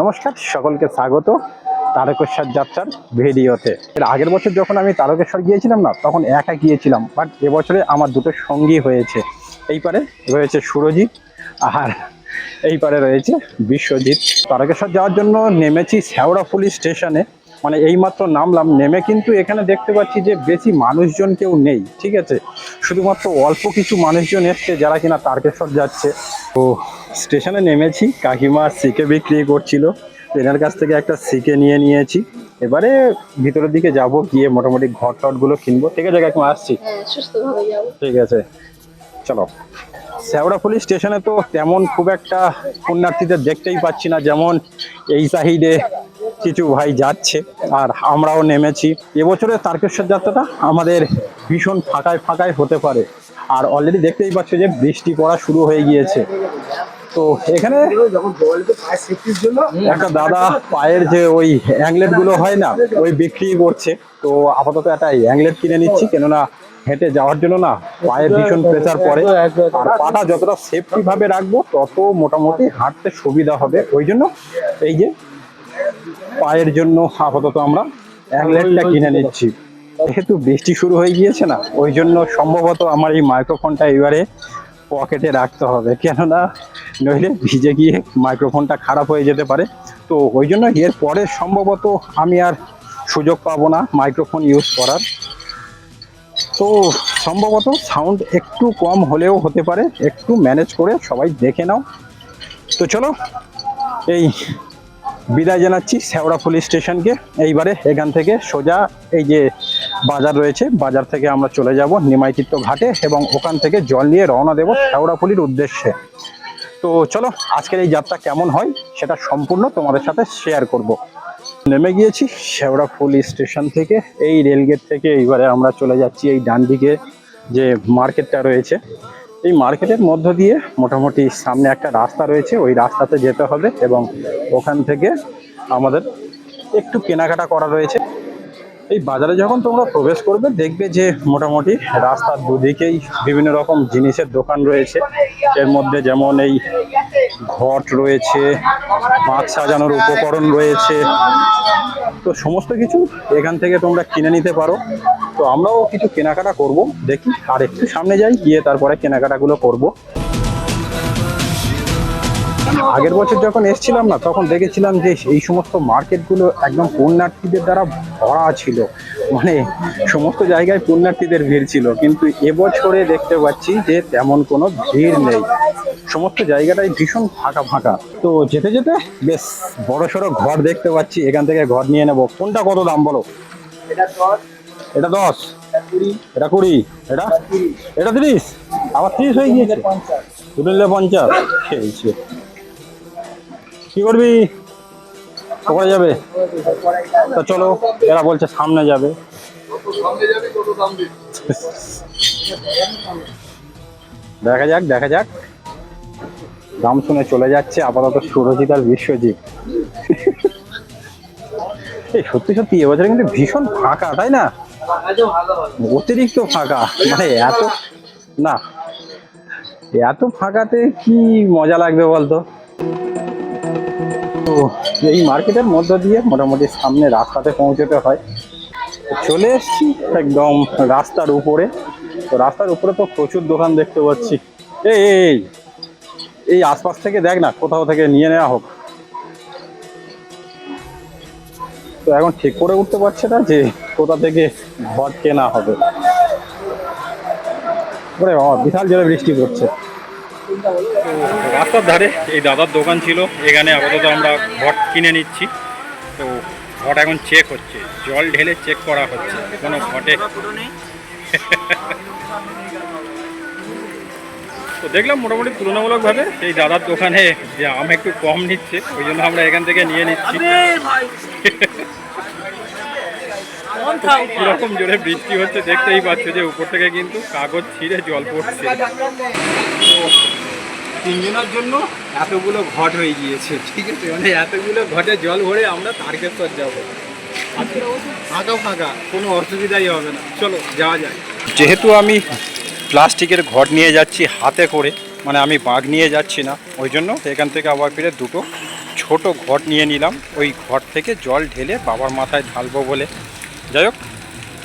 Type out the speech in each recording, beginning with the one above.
নমস্কার, সকলকে স্বাগত তারকেশ্বর যাত্রার ভিডিওতে। এর আগের বছর যখন আমি তারকেশ্বর গিয়েছিলাম না, তখন একা গিয়েছিলাম বাট এবছরে আমার দুটো সঙ্গী হয়েছে। এই পারে রয়েছে সুরজিৎ, আর এই পারে রয়েছে বিশ্বজিৎ। তারকেশ্বর যাওয়ার জন্য নেমেছি শেওড়াফুলি স্টেশনে। মানে এইমাত্র নামলাম নেমে কিন্তু এখানে দেখতে পাচ্ছি যে বেশি মানুষজন কেউ নেই ঠিক আছে? শুধুমাত্র অল্প কিছু মানুষজন এসছে যারা কিনা তারকেশ্বর যাচ্ছে। তো স্টেশনে নেমেছি কাকিমা সিকে বিক্রি করছিল। ট্রেনের কাছ থেকে একটা সিকে নিয়ে নিয়েছি। এবারে ভিতরের দিকে যাব গিয়ে মোটামুটি ঘর টটগুলো কিনবো। ঠিক আছে কাকিমা আসছি। হ্যাঁ ঠিক আছে। চলো। শেওড়াফুলি স্টেশনে তো তেমন খুব একটা পুণ্যার্থীদের দেখতেই পাচ্ছি না যেমন এই সাইডে কিছু ভাই যাচ্ছে, আর আমরাও নেমেছি। এবছরের তারকেশ্বর যাত্রাটা আমাদের ভীষণ ফাঁকায় ফাঁকায় হতে পারে। আর অলরেডি দেখতেই পাচ্ছ যে বৃষ্টি পড়া শুরু হয়ে গিয়েছে। তো এখানে একটা দাদা পায়ের যে ওই অ্যাংলেটগুলো হয় না, ওই বিক্রি করছে। তো আপাতত একটা অ্যাংলেট কিনে নিচ্ছি, কেননা হেঁটে যাওয়ার জন্য না পায়ের ভীষণ প্রেসার পড়ে। আর পাটা যতটা সেফটি ভাবে রাখব, তত মোটামুটি হাঁটতে সুবিধা হবে। ওই জন্য এই যে পায়ের জন্য আপাতত আমরা অ্যাংলেটটা কিনে নিচ্ছি। যেহেতু বৃষ্টি শুরু হয়ে গিয়েছে না ওই জন্য সম্ভবত আমার এই মাইক্রোফোনটা এবারে পকেটে রাখতে হবে। কেননা নইলে ভিজে গিয়ে মাইক্রোফোনটা খারাপ হয়ে যেতে পারে। তো ওই জন্য এর পরে সম্ভবত আমি আর সুযোগ পাবো না মাইক্রোফোন ইউজ করার। তো সম্ভবত সাউন্ড একটু কম হলেও হতে পারে একটু ম্যানেজ করে সবাই দেখে নাও। তো চলো এই বিদায় জানাচ্ছি শেওড়াফুলি স্টেশনকে। এইবারে এখান থেকে সোজা এই যে বাজার রয়েছে, বাজার থেকে আমরা চলে যাব নিমাইচিত্ত ঘাটে এবং ওখান থেকে জল নিয়ে রওনা দেব শেওড়াফুলির উদ্দেশ্যে। তো চলো, আজকের এই যাত্রা কেমন হয় সেটা সম্পূর্ণ তোমাদের সাথে শেয়ার করব। নেমে গিয়েছি শেওড়াফুলি স্টেশন থেকে, এই রেলগেট থেকে এইবারে আমরা চলে যাচ্ছি এই ডান দিকে যে মার্কেটটা রয়েছে। এই মার্কেটের মধ্য দিয়ে মোটামুটি সামনে একটা রাস্তা রয়েছে, ওই রাস্তাতে যেতে হবে এবং ওখান থেকে আমাদের একটু কেনাকাটা করা রয়েছে। এই বাজারে যখন তোমরা প্রবেশ করবে, দেখবে যে মোটামুটি রাস্তার দুদিকেই বিভিন্ন রকম জিনিসের দোকান রয়েছে। এর মধ্যে যেমন এই ঘট রয়েছে, মাছ সাজানোর উপকরণ রয়েছে। তো সমস্ত কিছু এখান থেকে তোমরা কিনে নিতে পারো। তো আমরাও কিছু কেনাকাটা করব, দেখি। আর একটু সামনে যাই, গিয়ে তারপরে কেনাকাটাগুলো করব। আগের বছর যখন এসেছিলাম না তখন দেখেছিলাম যে এই সমস্ত মার্কেটগুলো একদম পুণ্যার্থীদের দ্বারা ভরা ছিল। মানে সমস্ত জায়গায় পুণ্যার্থীদের ভিড় ছিল। কিন্তু এবছরে দেখতে পাচ্ছি যে তেমন কোনো ভিড় নেই। সমস্ত জায়গাটাই ভীষণ ফাঁকা ফাঁকা। তো যেতে যেতে বেশ বড় সড়ো ঘর দেখতে পাচ্ছি। এখান থেকে ঘর নিয়ে নেব। কোনটা কত দাম বলো? এটা দশ। এটা কুড়ি। এটা এটা? তিরিশ। আবার তিরিশ হয়ে গিয়েছে? দুটো পঞ্চাশ। খেয়েছে কি করবি? কোথায় যাবে? তা চলো, এরা বলছে সামনে যাবে। দেখা যাক দেখা যাক। দাম শুনে চলে যাচ্ছে আপাতত সুরজিৎ আর বিশ্বজিৎ। এই সত্যি সত্যি, এবছরে কিন্তু ভীষণ ফাঁকা, তাই না? অতিরিক্ত ফাঁকা মানে এত না, এত ফাঁকাতে কি মজা লাগবে বলতো? এই মার্কেটের মধ্য দিয়ে মোটামুটি সামনে রাস্তাতে পৌঁছতে হয়। চলে এসছি একদম রাস্তার উপরে। তো রাস্তার উপরে তো প্রচুর দোকান দেখতে পাচ্ছি। এই এই, এই আশপাশ থেকে দেখ না কোথাও থেকে নিয়ে নেওয়া হোক। তো এখন ঠিক করে উঠতে পারছে না যে কোথা থেকে ঘর কেনা হবে। বাবা বিশাল জোরে বৃষ্টি পড়ছে। রাস্তার ধারে এই দাদার দোকান ছিল, এখানে আপাতত আমরা ঘট কিনে নিচ্ছি। তো ঘট এখন চেক হচ্ছে, জল ঢেলে চেক করা হচ্ছে, কোনো ঘটে। তো দেখলাম মোটামুটি তুলনামূলকভাবে এই দাদার দোকানে যে আম একটু কম নিচ্ছে, ওই জন্য আমরা এখান থেকে নিয়ে নিচ্ছি। কীরকম জোরে বৃষ্টি হচ্ছে দেখতেই পাচ্ছ যে উপর থেকে কিন্তু কাগজ ছিঁড়ে জল পড়ছে। তিনজনের জন্য এতগুলো ঘট হয়ে গিয়েছে, ঠিক আছে? মানে এতগুলো ঘটে জল ভরে আমরা তারকেশ্বর যাব। ফাঁকা ফাঁকা, কোনো অসুবিধাই হবে না। চলো, যাওয়া যায় যেহেতু আমি প্লাস্টিকের ঘট নিয়ে যাচ্ছি হাতে করে মানে আমি বাঘ নিয়ে যাচ্ছি না, ওই জন্য এখান থেকে আবার ফিরে দুটো ছোট ঘট নিয়ে নিলাম। ওই ঘট থেকে জল ঢেলে বাবার মাথায় ঢালবো বলে। যাই হোক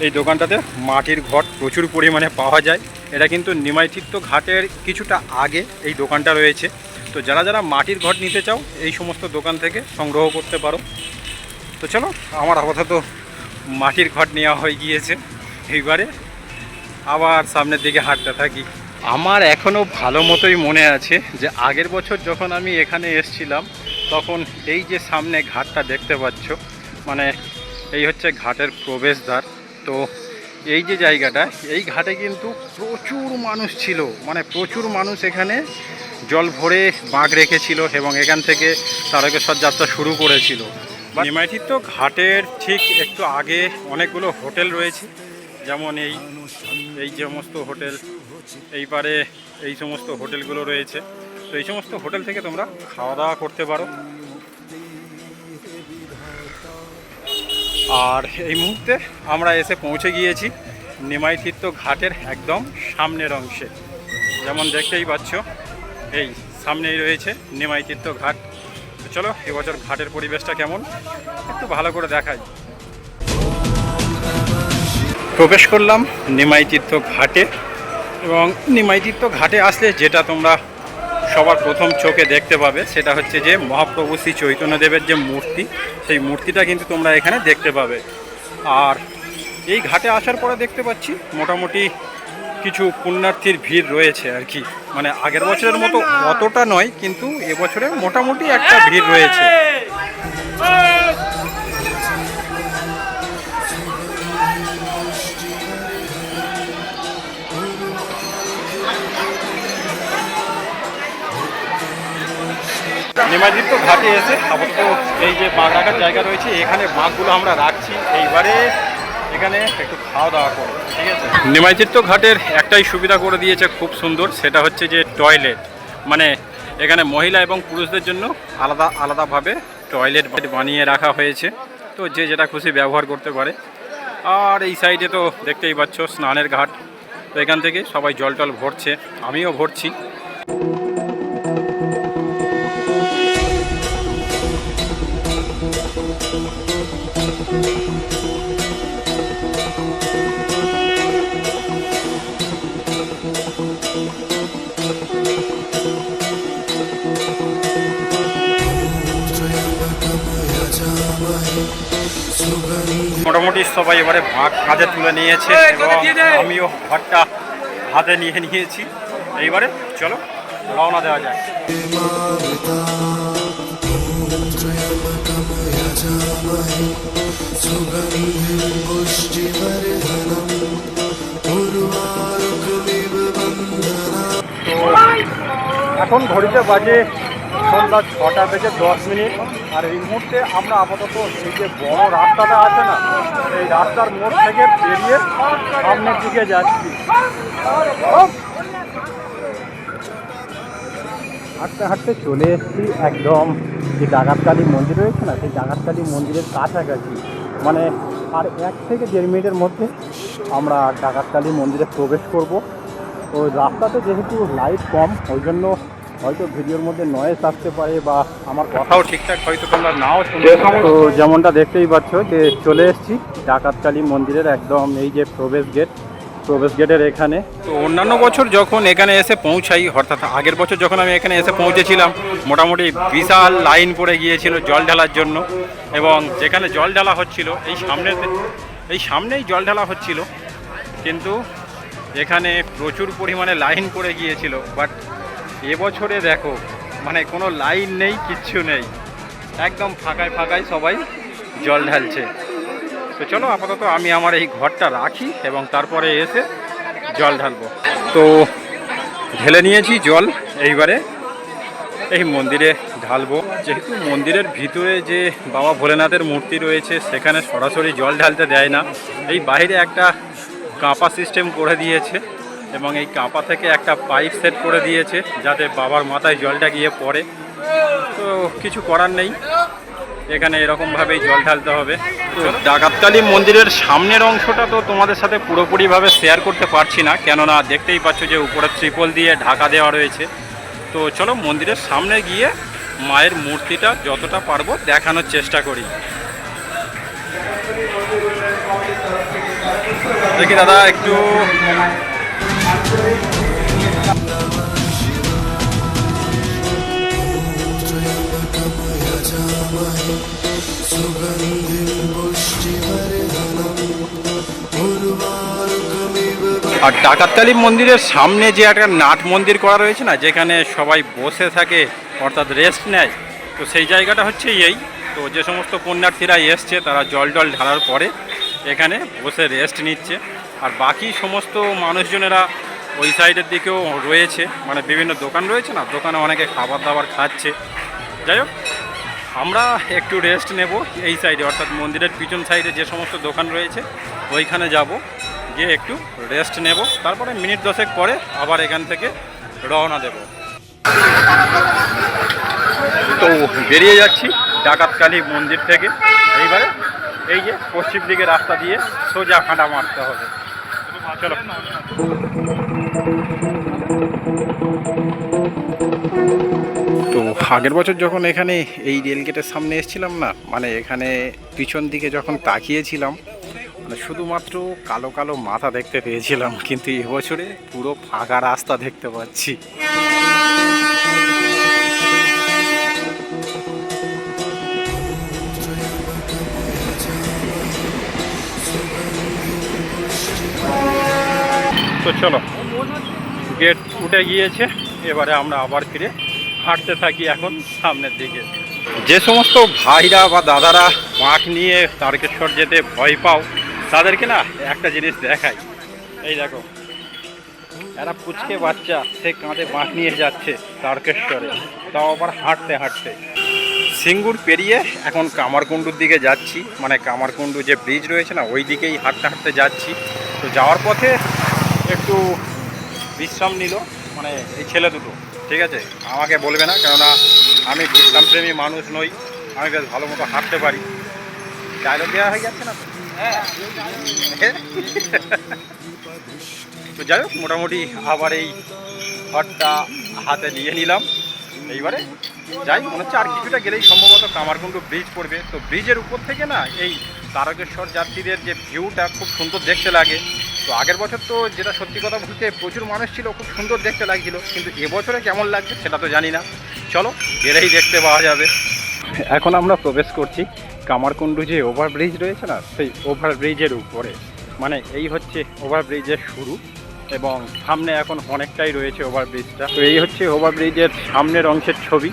এই দোকানটাতে মাটির ঘট প্রচুর পরিমাণে পাওয়া যায়। এটা কিন্তু নিমাইচিত্ত ঘাটের কিছুটা আগে এই দোকানটা রয়েছে। তো যারা যারা মাটির ঘট নিতে চাও, এই সমস্ত দোকান থেকে সংগ্রহ করতে পারো। তো চলো, আমার আপাতত মাটির ঘট নেওয়া হয়ে গিয়েছে। এইবারে আবার সামনের দিকে হাঁটতে থাকি। আমার এখনও ভালো মতোই মনে আছে যে, আগের বছর যখন আমি এখানে এসছিলাম, তখন এই যে সামনে ঘাটটা দেখতে পাচ্ছ মানে এই হচ্ছে ঘাটের প্রবেশদ্বার। তো এই যে জায়গাটা, এই ঘাটে কিন্তু প্রচুর মানুষ ছিল। মানে প্রচুর মানুষ এখানে জল ভরে বাঁক রেখেছিল এবং এখান থেকে তারকেশ্বর যাত্রা শুরু করেছিল। নিমাইটির তো ঘাটের ঠিক একটু আগে অনেকগুলো হোটেল রয়েছে। যেমন এই এই সমস্ত হোটেল এইবারে এই সমস্ত হোটেলগুলো রয়েছে। তো এই সমস্ত হোটেল থেকে তোমরা খাওয়া দাওয়া করতে পারো। আর এই মুহূর্তে আমরা এসে পৌঁছে গিয়েছি নিমাইতীর্থ ঘাটের একদম সামনের অংশে। যেমন দেখতেই পাচ্ছ, এই সামনেই রয়েছে নিমাইতীর্থ ঘাট। চলো, এবছর ঘাটের পরিবেশটা কেমন? একটু ভালো করে দেখাই। প্রবেশ করলাম নিমাইতীর্থ ঘাটে এবং নিমাইতীর্থ ঘাটে আসলে যেটা তোমরা সবার প্রথম চোখে দেখতে পাবে সেটা হচ্ছে যে মহাপ্রভু শ্রী চৈতন্যদেবের যে মূর্তি, সেই মূর্তিটা কিন্তু তোমরা এখানে দেখতে পাবে। আর এই ঘাটে আসার পরে দেখতে পাচ্ছি মোটামুটি কিছু পুণ্যার্থীর ভিড় রয়েছে আর কি। মানে আগের বছরের মতো অতটা নয়, কিন্তু এবছরে মোটামুটি একটা ভিড় রয়েছে। নিমাজিত্ব ঘাটে এসে আপাতত এই যে বাঁক রাখার জায়গা রয়েছে, এখানে বাঁকগুলো আমরা রাখছি। এইবারে এখানে একটু খাওয়া দাওয়া করব, ঠিক আছে? নিমাজিত্ব ঘাটের একটাই সুবিধা করে দিয়েছে খুব সুন্দর, সেটা হচ্ছে যে টয়লেট। মানে এখানে মহিলা এবং পুরুষদের জন্য আলাদা, আলাদাভাবে টয়লেট বানিয়ে রাখা হয়েছে। তো যে যেটা খুশি ব্যবহার করতে পারে। আর এই সাইডে তো দেখতেই পাচ্ছ, স্নানের ঘাট। তো এখান থেকে সবাই জল টল ভরছে, আমিও ভরছি। মোটামুটি সবাই এবারে ভাগ কাঁধে তুলে নিয়েছে এবং আমিও ভাগটা হাতে নিয়ে নিয়েছি। এইবারে চলো রওনা দেওয়া যায় এখন ঘড়িতে বাজে সন্ধ্যা ছটা থেকে দশ মিনিট। আর এই মুহূর্তে আমরা আপাতত এই যে বড় রাস্তাটা আছে না, এই রাস্তার মোড় থেকে বেরিয়ে সামনের দিকে যাচ্ছি। হাঁটতে হাঁটতে চলে এসেছি একদম যে ডাকাতকালী মন্দির রয়েছে না, সেই ডাকাতকালী মন্দিরের কাছাকাছি। মানে আর এক থেকে দেড় মিনিটের মধ্যে আমরা ডাকাতকালী মন্দিরে প্রবেশ করব। তো রাস্তাতে যেহেতু লাইট কম, ওই জন্য হয়তো ভিডিওর মধ্যে নয়েস আসতে পারে বা আমার কথাও ঠিকঠাক হয়তো তোমরা নাও তো যেমনটা দেখতেই পাচ্ছ যে চলে এসেছি ডাকাতকালী মন্দিরের একদম এই যে প্রবেশ গেট প্রবেশ গেটের এখানে। তো অন্যান্য বছর যখন এখানে এসে পৌঁছাই অর্থাৎ আগের বছর যখন আমি এখানে এসে পৌঁছেছিলাম মোটামুটি বিশাল লাইন পড়ে গিয়েছিল জল ঢালার জন্য এবং যেখানে জল ঢালা হচ্ছিল এই সামনে এই সামনেই জল ঢালা হচ্ছিল। কিন্তু এখানে প্রচুর পরিমাণে লাইন পড়ে গিয়েছিল বাট এবছরে দেখো মানে কোনো লাইন নেই, কিচ্ছু নেই। একদম ফাঁকায় ফাঁকায় সবাই জল ঢালছে। তো চলো আপাতত আমি আমার এই ঘরটা রাখি এবং তারপরে এসে জল ঢালবো। তো ঢেলে নিয়েছি জল এইবারে। এই মন্দিরে ঢালবো। যেহেতু মন্দিরের ভিতরে যে বাবা ভোলেনাথের মূর্তি রয়েছে, সেখানে সরাসরি জল ঢালতে দেয় না। এই বাইরে একটা কাঁপা সিস্টেম করে দিয়েছে। এবং এই কাঁপা থেকে একটা পাইপ সেট করে দিয়েছে যাতে বাবার মাথায় জলটা গিয়ে পড়ে। তো কিছু করার নেই। এখানে এরকমভাবেই জল ঢালতে হবে। তো ডাকাতকালী মন্দিরের সামনের অংশটা তো তোমাদের সাথে পুরোপুরিভাবে শেয়ার করতে পারছি না, কেননা দেখতেই পাচ্ছ যে উপরে ত্রিপল দিয়ে ঢাকা দেওয়া রয়েছে। তো চলো মন্দিরের সামনে গিয়ে মায়ের মূর্তিটা যতটা পারব দেখানোর চেষ্টা করি। দেখি দাদা, একটু আর ডাকাতকালী মন্দিরের সামনে যে একটা নাট মন্দির করা রয়েছে না, যেখানে সবাই বসে থাকে, অর্থাৎ রেস্ট নেয়, তো সেই জায়গাটা হচ্ছে এই। তো যে সমস্ত পুণ্যার্থীরা এসছে, তারা জল টল ঢালার পরে এখানে বসে রেস্ট নিচ্ছে। আর বাকি সমস্ত মানুষজনেরা ওই সাইডের দিকেও রয়েছে। মানে বিভিন্ন দোকান রয়েছে না, দোকানে অনেকে খাবার দাবার খাচ্ছে। যাই হোক, আমরা একটু রেস্ট নেব এই সাইডে, অর্থাৎ মন্দিরের পিছন সাইডে যে সমস্ত দোকান রয়েছে, ওইখানে যাব, গিয়ে একটু রেস্ট নেব। তারপরে মিনিট দশেক পরে আবার এখান থেকে রওনা দেব। তো বেরিয়ে যাচ্ছি ডাকাতকালী মন্দির থেকে। এইবারে এই যে পশ্চিম দিকে রাস্তা দিয়ে সোজা ফাঁটা মারতে হবে। তো আগের বছর যখন এখানে এই রেল গেটের সামনে এসেছিলাম না মানে এখানে পিছন দিকে যখন তাকিয়েছিলাম মানে শুধুমাত্র কালো কালো মাথা দেখতে পেয়েছিলাম, কিন্তু এবছরে পুরো ফাঁকা রাস্তা দেখতে পাচ্ছি। তো চলো গেট উঠে গিয়েছে, এবারে আমরা আবার ফিরে হাঁটতে থাকি এখন সামনের দিকে। যে সমস্ত ভাইরা বা দাদারা মাঠ নিয়ে তারকেশ্বর যেতে ভয় পাও, তাদেরকে না একটা জিনিস দেখাই। এই দেখো, এরা পুচকে বাচ্চা, সে কাঁধে বাঁক নিয়ে যাচ্ছে তারকেশ্বরে, তাও আবার হাঁটতে হাঁটতে। সিঙ্গুর পেরিয়ে এখন কামারকুণ্ডুর দিকে যাচ্ছি মানে কামারকুণ্ডু যে ব্রিজ রয়েছে না, ওই দিকেই হাঁটতে হাঁটতে যাচ্ছি। তো যাওয়ার পথে একটু বিশ্রাম নিল মানে এই ছেলে দুটো, ঠিক আছে? আমাকে বলবে না, কেননা আমি বিশ্রামপ্রেমী মানুষ নই, আমি বেশ ভালো মতো হাঁটতে পারি। ডায়লগ দেওয়া হয়ে যাচ্ছে না তো? যাই হোক, মোটামুটি আবার এই ঘরটা হাতে নিয়ে নিলাম। এইবারে যাই, মনে হচ্ছে আর কিছুটা গেলেই সম্ভবত কামারকুণ্ডু ব্রিজ পড়বে। তো ব্রিজের উপর থেকে না, এই তারকেশ্বর যাত্রীদের যে ভিউটা খুব সুন্দর দেখতে লাগে। তো আগের বছর তো যেটা সত্যি কথা বলতে প্রচুর মানুষ ছিল, খুব সুন্দর দেখতে লাগছিল, কিন্তু এবছরে কেমন লাগছে সেটা তো জানি না। চলো, গেলেই দেখতে পাওয়া যাবে। এখন আমরা প্রবেশ করছি কামারকুণ্ডু যে ওভারব্রিজ রয়েছে না, সেই ওভারব্রিজের উপরে। মানে এই হচ্ছে ওভারব্রিজের শুরু এবং সামনে এখন অনেকটাই রয়েছে ওভারব্রিজটা তো এই হচ্ছে ওভারব্রিজের সামনের অংশের ছবি।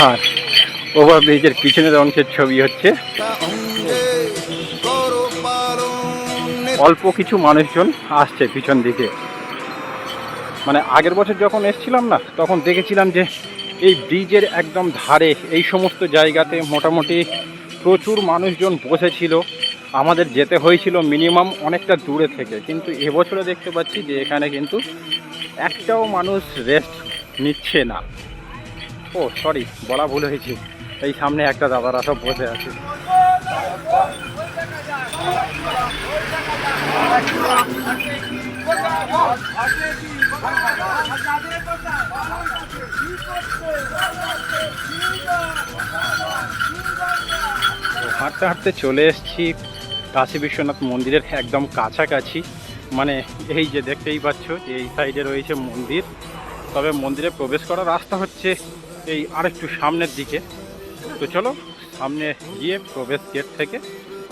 হ্যাঁ ওভারব্রিজের পিছনের অংশের ছবি হচ্ছে। অল্প কিছু মানুষজন আসছে পিছন দিকে। মানে আগের বছর যখন এসছিলাম না, তখন দেখেছিলাম যে এই ব্রিজের একদম ধারে, এই সমস্ত জায়গাতে মোটামুটি প্রচুর মানুষজন বসেছিল। আমাদের যেতে হয়েছিল মিনিমাম অনেকটা দূরে থেকে। কিন্তু এবছরে দেখতে পাচ্ছি যে এখানে কিন্তু একটাও মানুষ রেস্ট নিচ্ছে না। ও সরি বলা ভুল হয়েছে। এই সামনে একটা দাদারা সব বসে আছে। হাঁটতে হাঁটতে চলে এসেছি। কাশী বিশ্বনাথ মন্দিরের একদম কাছাকাছি। মানে এই যে দেখতেই পাচ্ছ যে এই সাইডে রয়েছে মন্দির। তবে মন্দিরে প্রবেশ করার রাস্তা হচ্ছে এই আরেকটু সামনের দিকে। তো চলো, সামনে গিয়ে প্রবেশ গেট থেকে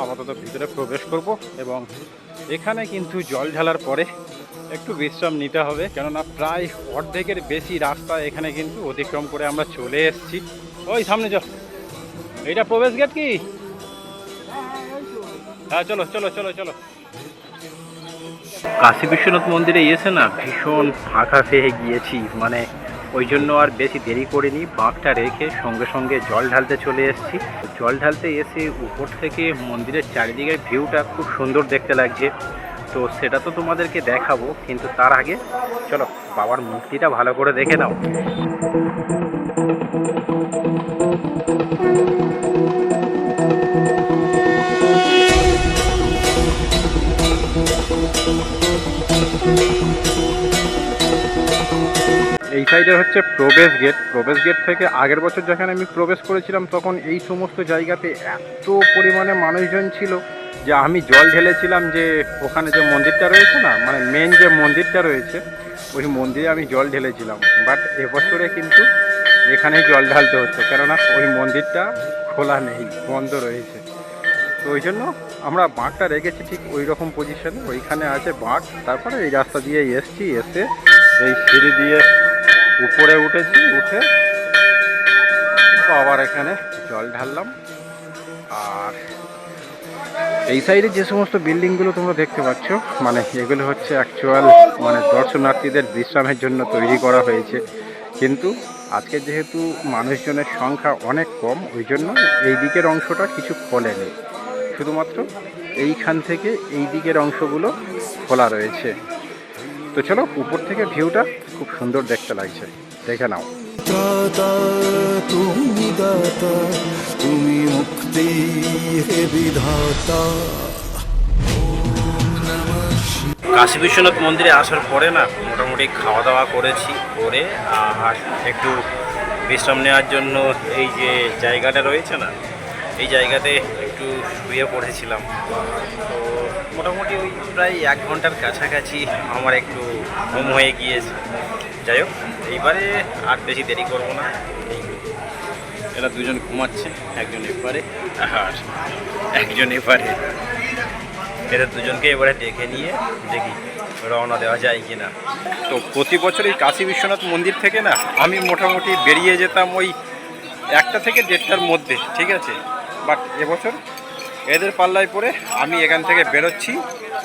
আপাতত ভিতরে প্রবেশ করব এবং এখানে কিন্তু জল ঢালার পরে একটু বিশ্রাম নিতে হবে, কেননা প্রায় অর্ধেকের বেশি রাস্তা এখানে কিন্তু অতিক্রম করে আমরা চলে এসেছি। ওই সামনে চল। এইটা প্রবেশ গেট কি? হ্যাঁ চলো চলো চলো চলো। কাশী বিশ্বনাথ মন্দিরে এসে না ভীষণ ফাঁকা পেয়ে গিয়েছি মানে ওই জন্য আর বেশি দেরি করিনি। বাঁকটা রেখে সঙ্গে সঙ্গে জল ঢালতে চলে এসেছি। জল ঢালতে এসে উপর থেকে মন্দিরের চারিদিকের ভিউটা খুব সুন্দর দেখতে লাগছে। তো সেটা তো তোমাদেরকে দেখাবো, কিন্তু তার আগে চলো বাবার মূর্তিটা ভালো করে দেখে নাও। সাইডে হচ্ছে প্রবেশ গেট। প্রবেশ গেট থেকে আগের বছর যখন আমি প্রবেশ করেছিলাম, তখন এই সমস্ত জায়গাতে এত পরিমাণে মানুষজন ছিল যে আমি জল ঢেলেছিলাম যে ওখানে যে মন্দিরটা রয়েছে না মানে মেন যে মন্দিরটা রয়েছে, ওই মন্দিরে আমি জল ঢেলেছিলাম। বাট এবছরে কিন্তু এখানেই জল ঢালতে হচ্ছে, কেননা ওই মন্দিরটা খোলা নেই, বন্ধ রয়েছে। তো ওই জন্য আমরা বাঁকটা রেখেছি ঠিক ওই রকম পজিশনে ওইখানে আছে বাঁক তারপরে এই রাস্তা দিয়ে এসছি, এসে এই সিঁড়ি দিয়ে উপরে উঠেছি, উঠে আবার এখানে জল ঢাললাম। আর এই সাইডে যে সমস্ত বিল্ডিংগুলো তোমরা দেখতে পাচ্ছ মানে এগুলো হচ্ছে অ্যাকচুয়াল মানে দর্শনার্থীদের বিশ্রামের জন্য তৈরি করা হয়েছে। কিন্তু আজকে যেহেতু মানুষজনের সংখ্যা অনেক কম, ওই জন্য এই দিকের অংশটা কিছু খোলেনি। শুধুমাত্র এইখান থেকে এই দিকের অংশগুলো খোলা রয়েছে। তো চলো উপর থেকে ভিউটা খুব সুন্দর দেখতে লাগছে। দেখে নাও। তুমি দাতা তুমি মুক্তি হে বিধাতা। কাশী বিশ্বনাথ মন্দিরে আসার পরে না মোটামুটি খাওয়া দাওয়া করেছি করে আর একটু বিশ্রাম নেওয়ার জন্য এই যে জায়গাটা রয়েছে না এই জায়গাতে একটু শুয়ে পড়েছিলাম। তো মোটামুটি ওই প্রায় এক ঘণ্টার কাছাকাছি আমার একটু ঘুম হয়ে গিয়েছে। যাই হোক এইবারে আর বেশি দেরি করব না। এই এরা দুজন ঘুমাচ্ছে একজন এপারে। আর একজন এপারে। এদের দুজনকে এবারে ডেকে নিয়ে দেখি রওনা দেওয়া যায় কি না তো প্রতি বছর এই কাশী বিশ্বনাথ মন্দির থেকে না আমি মোটামুটি বেরিয়ে যেতাম ওই একটা থেকে দেড়টার মধ্যে ঠিক আছে? বাট এবছর এদের পাল্লায় পড়ে আমি এখান থেকে বেরোচ্ছি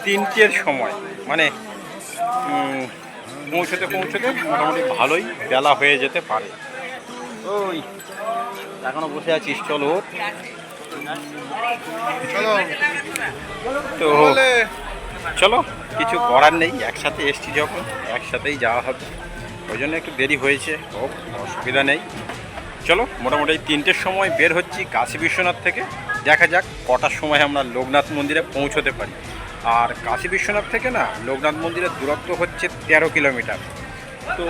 তিনটের সময়। মানে পৌঁছতে পৌঁছতে মোটামুটি ভালোই বেলা হয়ে যেতে পারে। ওই, এখনও বসে আছিস, চলো। তো, চলো, কিছু করার নেই, একসাথে এসছি যখন, একসাথেই যাওয়া হবে। ওই জন্য একটু দেরি হয়েছে হোক অসুবিধা নেই। চলো, মোটামুটি তিনটের সময় বের হচ্ছি কাশী বিশ্বনাথ থেকে। দেখা যাক, কটার সময় আমরা লোকনাথ মন্দিরে পৌঁছতে পারি। আর কাশী বিশ্বনাথ থেকে না, লোকনাথ মন্দিরের দূরত্ব হচ্ছে তেরো কিলোমিটার। তো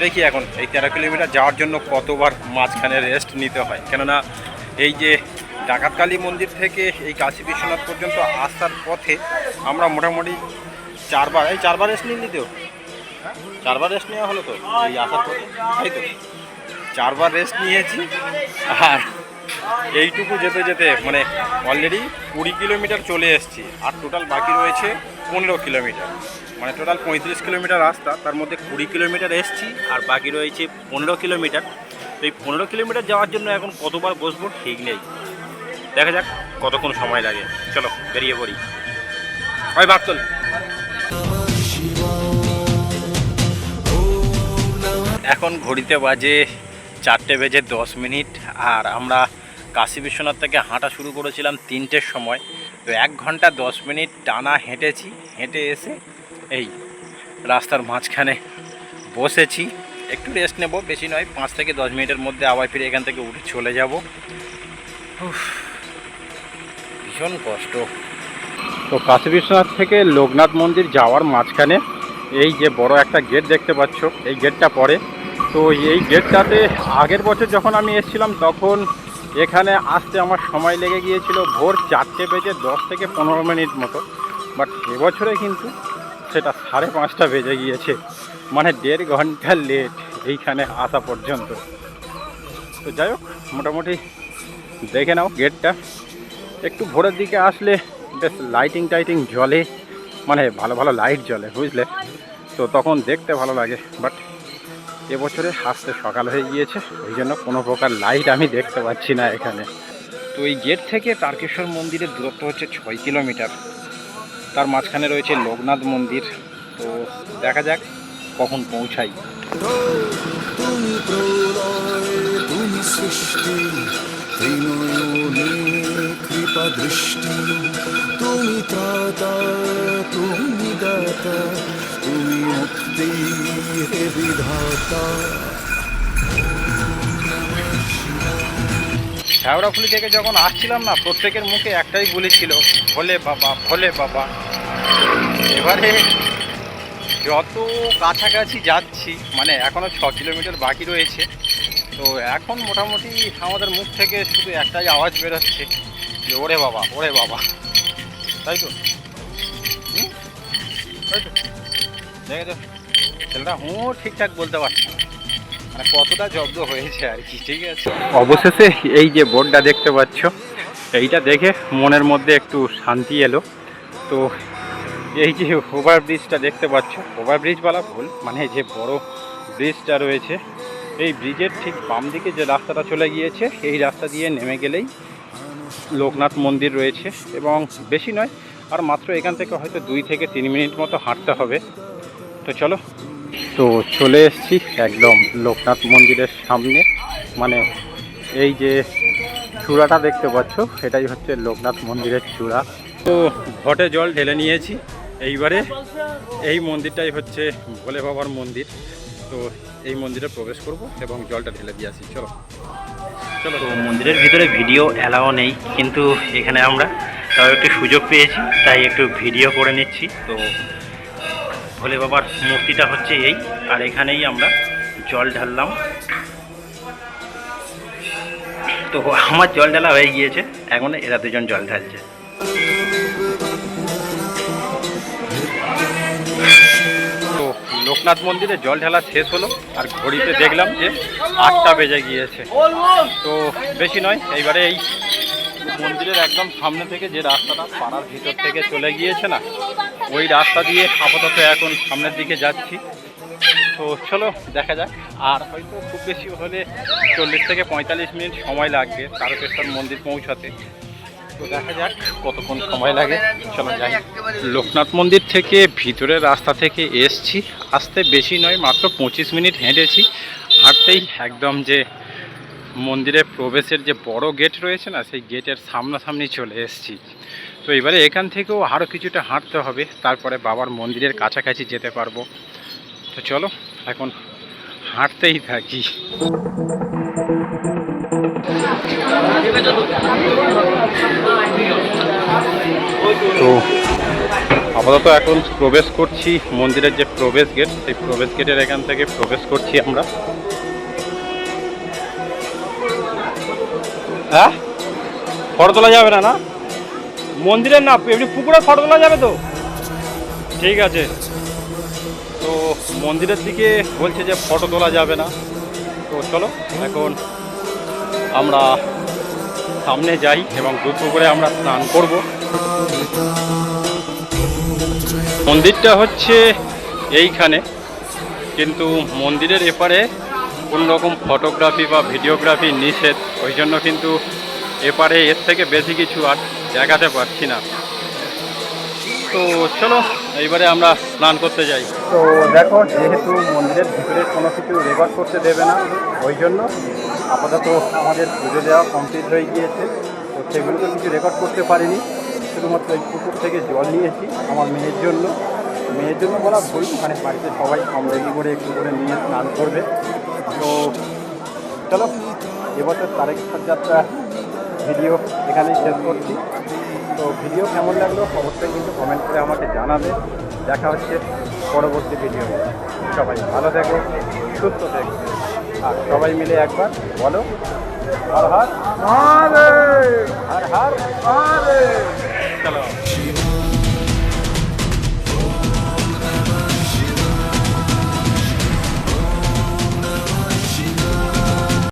দেখি এখন, এই তেরো কিলোমিটার যাওয়ার জন্য কতবার মাঝখানে রেস্ট নিতে হয়? কেননা এই যে ডাকাতকালী মন্দির থেকে এই কাশী বিশ্বনাথ পর্যন্ত আসার পথে আমরা মোটামুটি চারবার, এই চারবার রেস্ট নিয়ে নিতেও চারবার রেস্ট নেওয়া হলো তো এই আসার পথে? তাই তো? চারবার রেস্ট নিয়েছি। আর এইটুকু যেতে যেতে মানে অলরেডি কুড়ি কিলোমিটার চলে এসেছি। আর টোটাল বাকি রয়েছে পনেরো কিলোমিটার। মানে টোটাল পঁয়ত্রিশ কিলোমিটার রাস্তা, তার মধ্যে কুড়ি কিলোমিটার এসেছি। আর বাকি রয়েছে পনেরো কিলোমিটার। তো এই পনেরো কিলোমিটার যাওয়ার জন্য এখন কতবার বসবো ঠিক নেই। দেখা যাক কতক্ষণ সময় লাগে। চলো, বেরিয়ে পড়ি। ওই বাক্তল এখন ঘড়িতে বাজে চারটে বেজে দশ মিনিট, আর আমরা কাশী বিশ্বনাথ থেকে হাঁটা শুরু করেছিলাম তিনটের সময়। তো এক ঘণ্টা দশ মিনিট টানা হেঁটেছি, হেঁটে এসে এই রাস্তার মাঝখানে বসেছি। একটু রেস্ট নেব, বেশি নয়, পাঁচ থেকে দশ মিনিটের মধ্যে আবার ফিরে এখান থেকে উঠে চলে যাব। ভীষণ কষ্ট। তো কাশী বিশ্বনাথ থেকে লোকনাথ মন্দির যাওয়ার মাঝখানে এই যে বড় একটা গেট দেখতে পাচ্ছ, এই গেটটা পড়ে তো এই গেটটাতে আগের বছর যখন আমি এসেছিলাম, তখন এখানে আসতে আমার সময় লেগে গিয়েছিল ভোর চারটে বেজে দশ থেকে পনেরো মিনিট মতো। বাট এবছরে কিন্তু সেটা সাড়ে পাঁচটা বেজে গিয়েছে। মানে দেড় ঘণ্টা লেট এইখানে আসা পর্যন্ত। তো যাই হোক, মোটামুটি দেখে নাও গেটটা একটু ভোরের দিকে আসলে বেশ লাইটিং টাইটিং জ্বলে। মানে ভালো ভালো লাইট জ্বলে, বুঝলে? তো তখন দেখতে ভালো লাগে বাট এবছরে আসতে সকাল হয়ে গিয়েছে, ওই জন্য কোনো প্রকার লাইট আমি দেখতে পাচ্ছি না এখানে। তো এই গেট থেকে তারকেশ্বর মন্দিরের দূরত্ব হচ্ছে ছয় কিলোমিটার। তার মাঝখানে রয়েছে লোকনাথ মন্দির। তো দেখা যাক কখন পৌঁছাই। তুমি সৃষ্টি দৃষ্টি। তুমি ত্রাতা তুমি দাতা, তুমি মুক্তি হে বিধাতা। শ্যাওড়াফুলি থেকে যখন আসছিলাম না, প্রত্যেকের মুখে একটাই বলেছিল ভোলে বাবা ভোলে বাবা। এবারে যত কাছাকাছি যাচ্ছি মানে এখনও ছ কিলোমিটার বাকি রয়েছে, তো এখন মোটামুটি আমাদের মুখ থেকে শুধু একটাই আওয়াজ বেরোচ্ছে ওরে বাবা ওরে বাবা। তাই তো? তাই তো? ছেলেটা হুঁ ঠিকঠাক বলতে পারছে না। মানে কতটা জব্দ হয়েছে আর কি, ঠিক আছে? অবশেষে এই যে বোর্ডটা দেখতে পাচ্ছ, এইটা দেখে মনের মধ্যে একটু শান্তি এলো। তো এই যে ওভার ব্রিজটা দেখতে পাচ্ছ ওভার ব্রিজ বলা ভুল মানে যে বড় ব্রিজটা রয়েছে, এই ব্রিজের ঠিক বাম দিকে যে রাস্তাটা চলে গিয়েছে, এই রাস্তা দিয়ে নেমে গেলেই লোকনাথ মন্দির রয়েছে এবং বেশি নয় আর মাত্র এখান থেকে হয়তো দুই থেকে তিন মিনিট মতো হাঁটতে হবে। তো চলো। তো চলে এসেছি একদম লোকনাথ মন্দিরের সামনে। মানে এই যে চূড়াটা দেখতে পাচ্ছ এটাই হচ্ছে লোকনাথ মন্দিরের চূড়া। তো ঘটে জল ঢেলে নিয়েছি এইবারে। এই মন্দিরটাই হচ্ছে ভোলে বাবার মন্দির। তো এই মন্দিরে প্রবেশ করব এবং জলটা ঢেলে দিয়ে আসি। চলো চলো। তো মন্দিরের ভিতরে ভিডিও অ্যালাও নেই, কিন্তু এখানে আমরা তাও একটু সুযোগ পেয়েছি, তাই একটু ভিডিও করে নিচ্ছি। তো ভোলে বাবার মূর্তিটা হচ্ছে এই, আর এখানেই আমরা জল ঢাললাম। তো আমার জল ঢালা হয়ে গিয়েছে, এখন এরা দুজন জল ঢালছে। লোকনাথ মন্দিরে জল ঢালা শেষ হলো, আর ঘড়িতে দেখলাম যে আটটা বেজে গিয়েছে। তো বেশি নয়, এইবারে এই মন্দিরের একদম সামনে থেকে যে রাস্তাটা পাড়ার ভিতর থেকে চলে গিয়েছে না, ওই রাস্তা দিয়ে আপাতত এখন সামনের দিকে যাচ্ছি। তো চলো, দেখা যাক। আর হয়তো খুব বেশি হলে চল্লিশ থেকে পঁয়তাল্লিশ মিনিট সময় লাগবে তারকেশ্বর মন্দির পৌঁছাতে। তো দেখা যাক কতক্ষণ সময় লাগে। চলো যাই। লোকনাথ মন্দির থেকে ভিতরের রাস্তা থেকে এসছি। আসতে বেশি নয়, মাত্র পঁচিশ মিনিট হেঁটেছি। হাঁটতেই একদম যে মন্দিরের প্রবেশের যে বড় গেট রয়েছে না, সেই গেটের সামনাসামনি চলে এসেছি। তো এবারে এখান থেকেও আরও কিছুটা হাঁটতে হবে, তারপরে বাবার মন্দিরের কাছাকাছি যেতে পারব। তো চলো, এখন হাঁটতেই থাকি। তো আপাতত এখন প্রবেশ করছি মন্দিরের যে প্রবেশ গেট সেই প্রবেশ গেটের এখান থেকে প্রবেশ করছি আমরা। হ্যাঁ? ফটো তোলা যাবে না না? মন্দিরের না, এমনি পুকুরে ফটো তোলা যাবে তো? ঠিক আছে। তো মন্দিরের দিকে বলছে যে ফটো তোলা যাবে না। তো চলো, এখন আমরা সামনে যাই এবং দুধ পুকুরে আমরা স্নান করব। মন্দিরটা হচ্ছে এইখানে। কিন্তু মন্দিরের এপারে কোনো রকম ফটোগ্রাফি বা ভিডিওগ্রাফি নিষেধ, ওই জন্য কিন্তু এপারে এর থেকে বেশি কিছু আর দেখাতে পারছি না। তো চলো, এইবারে আমরা স্নান করতে যাই। তো দেখো, যেহেতু মন্দিরের ভিতরে কোনো কিছু রেকর্ড করতে দেবে না, ওই জন্য আপাতত আমাদের পুজো দেওয়া কমপ্লিট হয়ে গিয়েছে। তো সেগুলো তো কিছু রেকর্ড করতে পারিনি। শুধুমাত্র এই পুকুর থেকে জল নিয়েছি আমার মেয়ের জন্য। মেয়ের জন্য বলা ভুল মানে বাড়িতে সবাই কম রেডি করে একটু করে নিয়ে স্নান করবে। তো চলো এবছর তারেক যাত্রা ভিডিও এখানেই শেষ করছি। তো ভিডিও কেমন লাগল অবশ্যই কিন্তু কমেন্ট করে আমাকে জানাবে। দেখা হচ্ছে পরবর্তী ভিডিও সবাই ভালো থেকো সুস্থ থেকো। আর সবাই মিলে একবার বলো হর হর। হর হর। চলো